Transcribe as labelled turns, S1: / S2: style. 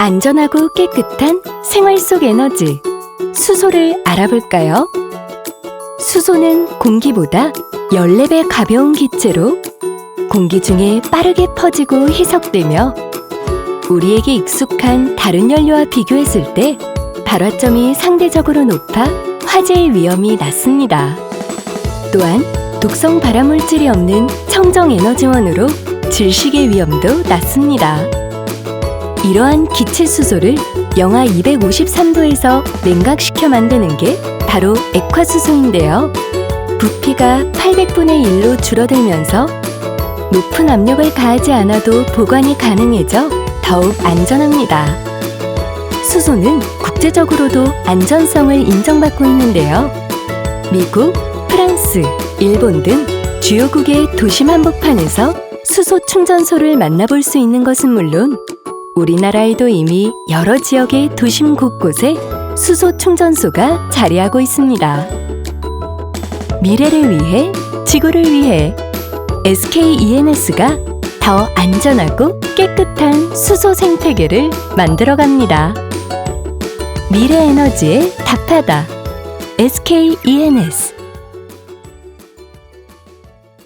S1: 안전하고 깨끗한 생활 속 에너지 수소를 알아볼까요? 수소는 공기보다 14배 가벼운 기체로 공기 중에 빠르게 퍼지고 희석되며 우리에게 익숙한 다른 연료와 비교했을 때 발화점이 상대적으로 높아 화재의 위험이 낮습니다. 또한 독성 발화물질이 없는 청정 에너지원으로 질식의 위험도 낮습니다. 이러한 기체 수소를 영하 253도에서 냉각시켜 만드는 게 바로 액화수소인데요. 부피가 800분의 1로 줄어들면서 높은 압력을 가하지 않아도 보관이 가능해져 더욱 안전합니다. 수소는 국제적으로도 안전성을 인정받고 있는데요. 미국, 프랑스, 일본 등 주요국의 도심 한복판에서 수소 충전소를 만나볼 수 있는 것은 물론 우리나라에도 이미 여러 지역의 도심 곳곳에 수소 충전소가 자리하고 있습니다. 미래를 위해 지구를 위해 SKENS가 더 안전하고 깨끗한 수소 생태계를 만들어 갑니다. 미래 에너지의 답하다. SKENS